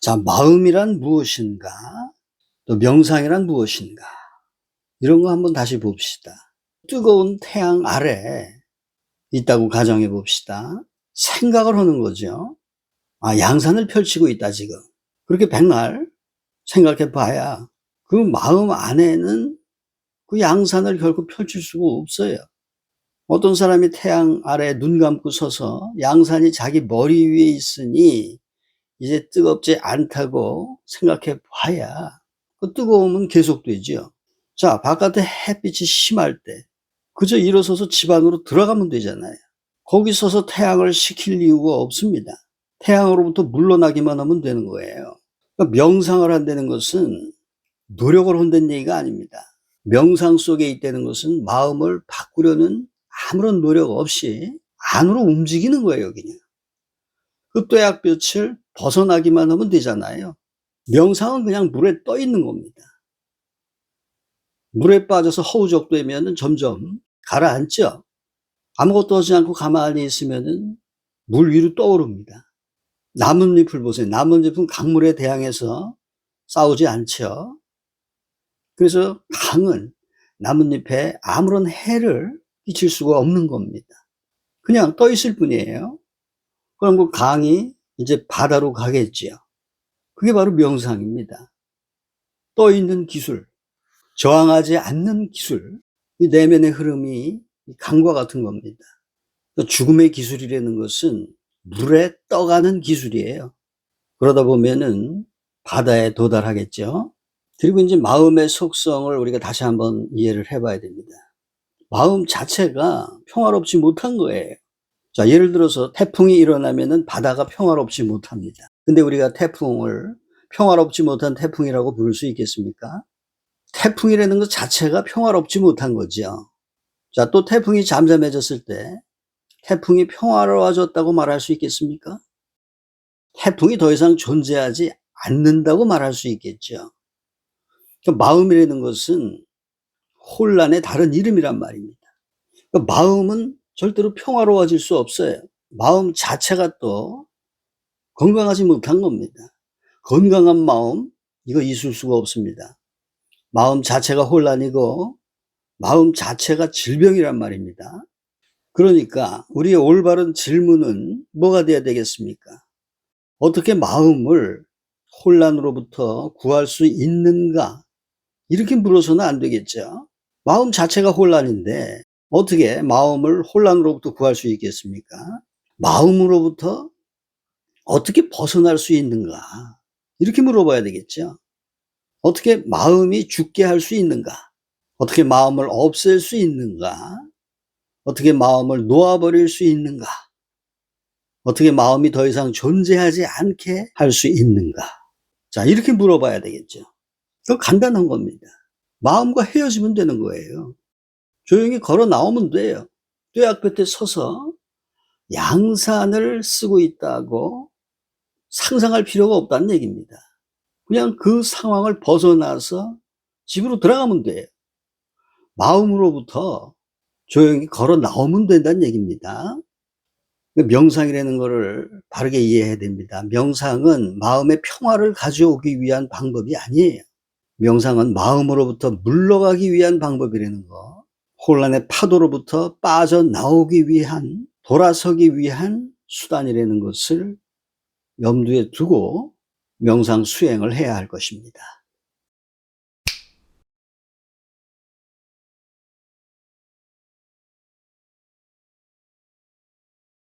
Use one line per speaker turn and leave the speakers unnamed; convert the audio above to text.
자, 마음이란 무엇인가? 또 명상이란 무엇인가? 이런 거 한번 다시 봅시다. 뜨거운 태양 아래 있다고 가정해 봅시다. 생각을 하는 거죠. 아, 양산을 펼치고 있다, 지금. 그렇게 백날 생각해 봐야 그 마음 안에는 그 양산을 결코 펼칠 수가 없어요. 어떤 사람이 태양 아래 눈 감고 서서 양산이 자기 머리 위에 있으니 이제 뜨겁지 않다고 생각해 봐야 그 뜨거움은 계속되죠. 자, 바깥에 햇빛이 심할 때 그저 일어서서 집 안으로 들어가면 되잖아요. 거기 서서 태양을 식힐 이유가 없습니다. 태양으로부터 물러나기만 하면 되는 거예요. 그러니까 명상을 한다는 것은 노력을 한다는 얘기가 아닙니다. 명상 속에 있다는 것은 마음을 바꾸려는 아무런 노력 없이 안으로 움직이는 거예요, 그냥. 그 뙤약볕을 벗어나기만 하면 되잖아요. 명상은 그냥 물에 떠 있는 겁니다. 물에 빠져서 허우적되면 점점 가라앉죠. 아무것도 하지 않고 가만히 있으면 물 위로 떠오릅니다. 나뭇잎을 보세요. 나뭇잎은 강물에 대항해서 싸우지 않죠. 그래서 강은 나뭇잎에 아무런 해를 끼칠 수가 없는 겁니다. 그냥 떠 있을 뿐이에요. 그럼 그 강이 이제 바다로 가겠지요. 그게 바로 명상입니다. 떠 있는 기술, 저항하지 않는 기술, 이 내면의 흐름이 강과 같은 겁니다. 죽음의 기술이라는 것은 물에 떠가는 기술이에요. 그러다 보면은 바다에 도달하겠죠. 그리고 이제 마음의 속성을 우리가 다시 한번 이해를 해봐야 됩니다. 마음 자체가 평화롭지 못한 거예요. 자, 예를 들어서 태풍이 일어나면은 바다가 평화롭지 못합니다. 근데 우리가 태풍을 평화롭지 못한 태풍이라고 부를 수 있겠습니까? 태풍이라는 것 자체가 평화롭지 못한 거죠. 자, 또 태풍이 잠잠해졌을 때 태풍이 평화로워졌다고 말할 수 있겠습니까? 태풍이 더 이상 존재하지 않는다고 말할 수 있겠죠. 그러니까 마음이라는 것은 혼란의 다른 이름이란 말입니다. 그러니까 마음은 절대로 평화로워질 수 없어요. 마음 자체가 또 건강하지 못한 겁니다. 건강한 마음, 이거 있을 수가 없습니다. 마음 자체가 혼란이고, 마음 자체가 질병이란 말입니다. 그러니까 우리의 올바른 질문은 뭐가 돼야 되겠습니까? 어떻게 마음을 혼란으로부터 구할 수 있는가? 이렇게 물어서는 안 되겠죠. 마음 자체가 혼란인데 어떻게 마음을 혼란으로부터 구할 수 있겠습니까? 마음으로부터 어떻게 벗어날 수 있는가? 이렇게 물어봐야 되겠죠. 어떻게 마음이 죽게 할 수 있는가? 어떻게 마음을 없앨 수 있는가? 어떻게 마음을 놓아버릴 수 있는가? 어떻게 마음이 더 이상 존재하지 않게 할 수 있는가? 자, 이렇게 물어봐야 되겠죠. 그 간단한 겁니다. 마음과 헤어지면 되는 거예요. 조용히 걸어 나오면 돼요. 뙤약 끝에 서서 양산을 쓰고 있다고 상상할 필요가 없다는 얘기입니다. 그냥 그 상황을 벗어나서 집으로 들어가면 돼요. 마음으로부터 조용히 걸어 나오면 된다는 얘기입니다. 명상이라는 것을 바르게 이해해야 됩니다. 명상은 마음의 평화를 가져오기 위한 방법이 아니에요. 명상은 마음으로부터 물러가기 위한 방법이라는 거. 혼란의 파도로부터 빠져나오기 위한, 돌아서기 위한 수단이라는 것을 염두에 두고 명상 수행을 해야 할 것입니다.